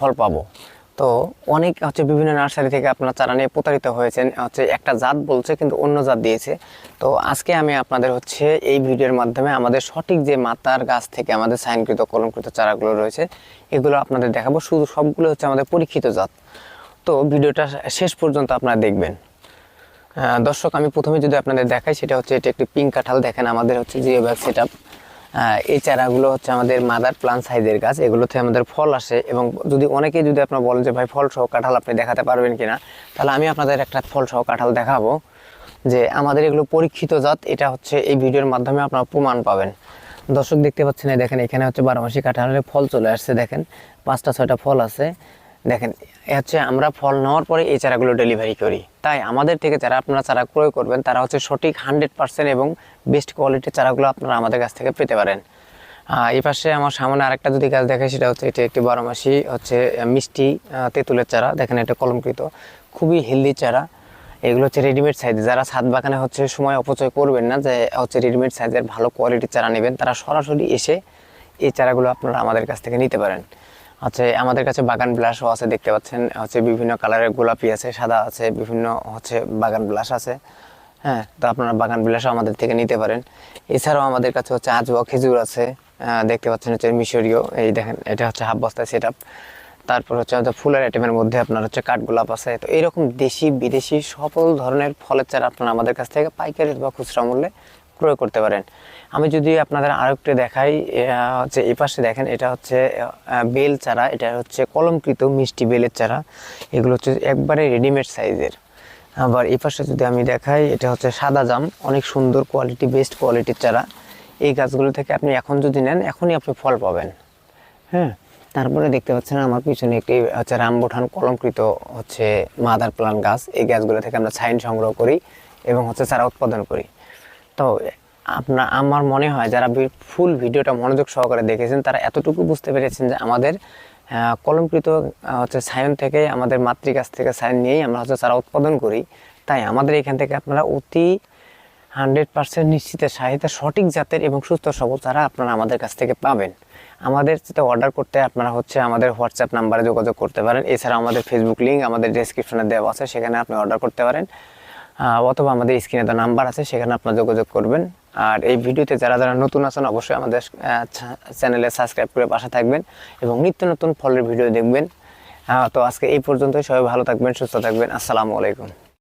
ফল পাবো। তো অনেক হচ্ছে বিভিন্ন নার্সারি থেকে আপনারা চারা নিয়ে প্রতারিত হয়েছেন, হচ্ছে একটা জাত বলছে কিন্তু অন্য জাত দিয়েছে। তো আজকে আমি আপনাদের হচ্ছে এই ভিডিওর মাধ্যমে আমাদের সঠিক যে মাতার গাছ থেকে আমাদের সাইনকৃত, কলমকৃত চারাগুলো রয়েছে, এগুলো আপনাদের দেখাবো। শুধু সবগুলো হচ্ছে আমাদের পরীক্ষিত জাত। তো ভিডিওটা শেষ পর্যন্ত আপনারা দেখবেন। দর্শক, আমি প্রথমে যদি আপনাদের দেখাই, সেটা হচ্ছে এটা একটি পিঙ্ক কাঁঠাল। দেখেন আমাদের হচ্ছে জিও ব্যাগ সেট এই চারাগুলো হচ্ছে আমাদের মাদার প্লান্ট সাইজের গাছ। এগুলোতে আমাদের ফল আসে এবং যদি অনেকেই যদি আপনারা বলেন যে, ভাই, ফল সহ কাঁঠাল আপনি দেখাতে পারবেন কিনা তাহলে আমি আপনাদের একটা ফল সহ কাঁঠাল দেখাবো যে, আমাদের এগুলো পরীক্ষিত জাত। এটা হচ্ছে এই ভিডিওর মাধ্যমে আপনারা প্রমাণ পাবেন। দর্শক দেখতে পাচ্ছেন দেখেন, এখানে হচ্ছে বারোমাসি কাঁঠালের ফল চলে আসছে, দেখেন। পাঁচটা, ছয়টা ফল আছে। দেখেন হচ্ছে আমরা ফল নেওয়ার পরে এই চারাগুলো ডেলিভারি করি। তাই আমাদের থেকে যারা আপনারা চারা ক্রয় করবেন, তারা হচ্ছে সঠিক হান্ড্রেড পার্সেন্ট এবং বেস্ট কোয়ালিটির চারাগুলো আপনারা আমাদের কাছ থেকে পেতে পারেন। এই পাশে আমার সামনে আরেকটা যদি গাছ দেখে সেটা হচ্ছে এটি একটি বারোমাসি হচ্ছে মিষ্টি তেঁতুলের চারা। দেখেন এটা কলমকৃত। খুবই হেলদি চারা। এগুলো হচ্ছে রেডিমেড সাইজ যারা ছাদ বাগানে হচ্ছে সময় অপচয় করবেন না, যে হচ্ছে রেডিমেড সাইজের ভালো কোয়ালিটির চারা নেবেন, তারা সরাসরি এসে এই চারাগুলো আপনারা আমাদের কাছ থেকে নিতে পারেন। হচ্ছে আমাদের কাছে বাগান ব্লাশও আছে, দেখতে পাচ্ছেন, হচ্ছে বিভিন্ন কালারের গোলাপি আছে, সাদা আছে, বিভিন্ন হচ্ছে বাগান ব্লাশ আছে। হ্যাঁ তো আপনারা বাগান বিলাসও আমাদের থেকে নিতে পারেন। এছাড়াও আমাদের কাছে হচ্ছে আজওয়া খেজুর আছে দেখতে পাচ্ছেন হচ্ছে মিশরীয়, এই দেখেন, এটা হচ্ছে হাফ বস্তায় সেট তারপর হচ্ছে আমাদের ফুলের আইটেমের মধ্যে আপনার হচ্ছে কাঠগোলাপ আছে। তো এরকম দেশি, বিদেশি সকল ধরনের ফলের চারা আপনারা আমাদের কাছ থেকে পাইকারি বা খুচরা মূল্যে ক্রয় করতে পারেন। আমি যদি আপনাদের আরেকটু দেখাই হচ্ছে এই পাশে দেখেন, এটা হচ্ছে বেল চারা, এটা হচ্ছে কলমকৃত মিষ্টি বেলের চারা। এগুলো হচ্ছে একবারে রেডিমেড সাইজের আবার এই পাশে যদি আমি দেখাই, এটা হচ্ছে সাদা জাম, অনেক সুন্দর কোয়ালিটি বেস্ট কোয়ালিটির চারা। এই গাছগুলো থেকে আপনি এখন যদি নেন, এখনই আপনি ফল পাবেন। হ্যাঁ? তারপরে দেখতে পাচ্ছেন আমার পিছনে একটি, হচ্ছে রামবোঠান কলমকৃত, হচ্ছে মাদার প্লান্ট গাছ। এই গাছগুলো থেকে আমরা সাইন সংগ্রহ করি এবং হচ্ছে চারা উৎপাদন করি। তো আপনার, আমার মনে হয় যারা ফুল ভিডিওটা মনোযোগ সহকারে দেখেছেন, তারা এতটুকু বুঝতে পেরেছেন যে আমাদের কলমকৃত হচ্ছে সায়ন থেকে, আমাদের মাতৃগাছ থেকে সায়ন নিয়েই আমরা হচ্ছে চারা উৎপাদন করি। তাই আমাদের এখান থেকে আপনারা অতি হান্ড্রেড পার্সেন্ট নিশ্চিতের সাহিত্যে সঠিক জাতের এবং সুস্থ সবল চারা আপনারা আমাদের কাছ থেকে পাবেন। আমাদের যেটা অর্ডার করতে আপনারা হচ্ছে আমাদের হোয়াটসঅ্যাপ নাম্বারে যোগাযোগ করতে পারেন। এছাড়া আমাদের ফেসবুক লিঙ্ক আমাদের ডেসক্রিপশনে দেওয়া আছে, সেখানে আপনি অর্ডার করতে পারেন। অথবা আমাদের স্ক্রিনে তো নাম্বার আছে, সেখানে আপনারা যোগাযোগ করবেন। আর এই ভিডিওতে যারা যারা নতুন আছেন, অবশ্যই আমাদের চ্যানেলে সাবস্ক্রাইব করে পাশে থাকবেন এবং নিত্য নতুন ফলের ভিডিও দেখবেন। তো আজকে এই পর্যন্তই, সবাই ভালো থাকবেন, সুস্থ থাকবেন। আসসালামু আলাইকুম।